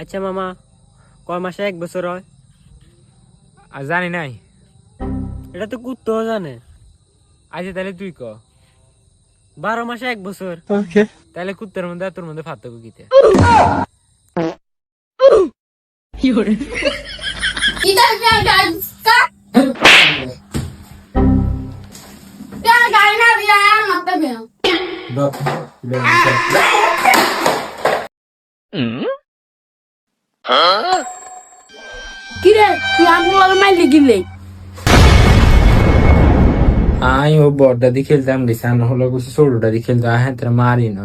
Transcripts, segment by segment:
আচ্ছা মামা কয় মাসে এক বছর হয়? আর জানি নাই। এটা তো কুত্তও জানে। আচ্ছা তাহলে তুই ক। বারো মাসে এক বছর তাহলে কুত্তের মধ্যে আর তোর মধ্যে পার্থক্য কিতে Kita yang keluar main lagi nih. আমি ও বড়টা খেলতাম গেছি। আর হলো কিছু ছোটটা দিয়ে খেলতাম হ্যাঁ তোরা মারি না।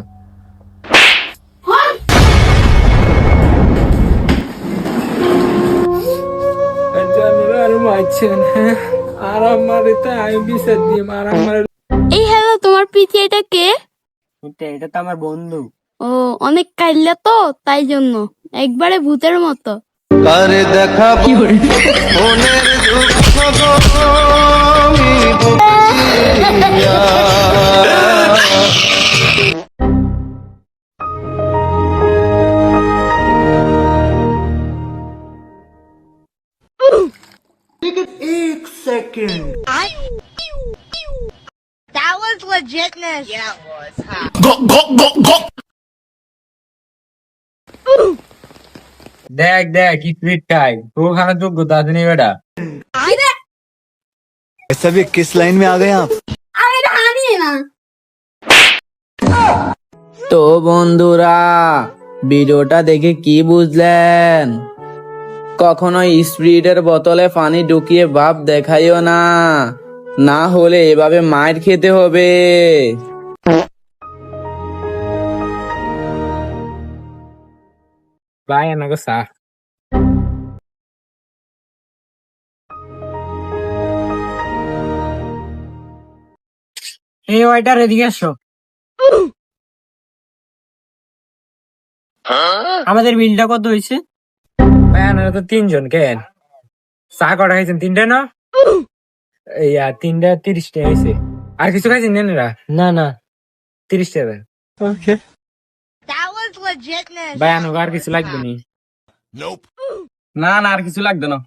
আর হ্যাঁ আর আমার আমি বিচার দিয়ে আর আমার এই হ্যালো তোমার পিঠে এটা কে? এটা এটা তো আমার বন্ধু। ও অনেক কাইল্লা তো তাই জন্য একবারে ভূতের মতো কারে মনের দুঃখ গো আমি বুঝিয়া। That was legitness. Yeah. দেখ দেখ কি টুইট খাই তোর খানা যোগ্যতা আছে নি বেটা ऐसा भी किस लाइन में आ गए आप আমি এটা হানি না তো বন্ধুরা ভিডিওটা দেখে কি বুঝলেন কখনো স্প্রিটের বোতলে পানি ঢুকিয়ে ভাব দেখাইও না না হলে এভাবে মাইর খেতে হবে আমাকে চা এই ওয়াইটার এদিকে আসো আমাদের বিলটা কত হয়েছে আপনারা তো তিনজন কেন চা কটা খাইছেন তিনটা না আর তিনটা তিরিশ টাকা হয়েছে আর কিছু খাইছেন নেনেরা না না তিরিশ টাকা That was legitness. ভাই আনুক আর কিছু লাগবে নি। না না আর কিছু লাগবে না.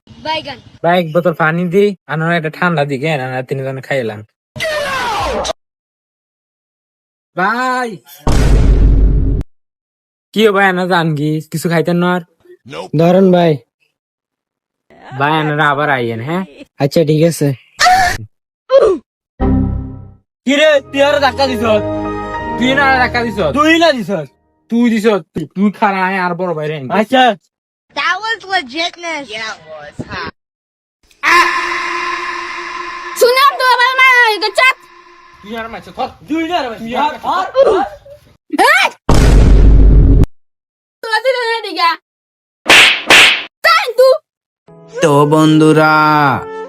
ভাই এক বোতল পানি দি আনার একটা ঠান্ডা দি কেন? আর তিনজন খাইলাম। ভাই! কি ভাই আনা জান কি? কিছু খাইতেন না আর? ধরেন ভাই। ভাই আনারা আবার আইয়েন হ্যাঁ? আচ্ছা ঠিক আছে। কিরে তুই আর ধাক্কা দিছ তুই না রাখা দিছ তুই না দিছ তুই দিছ তুই খারা আর বড় বাইরে আচ্ছা That was legitness. Yeah, it was. Sunam tuh apa mana? Kecat. তুই আর মাছ ধর তুই না রে তুই আর Hei! Tuh tuh tuh tiga. তো বন্ধুরা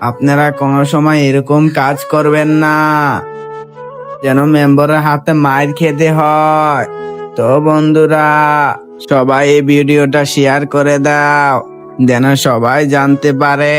আপনারা কোনো সময় এরকম কাজ করবেন না যেন মেম্বারের হাতে মাইর খেতে হয় তো বন্ধুরা সবাই এই ভিডিওটা শেয়ার করে দাও যেন সবাই জানতে পারে।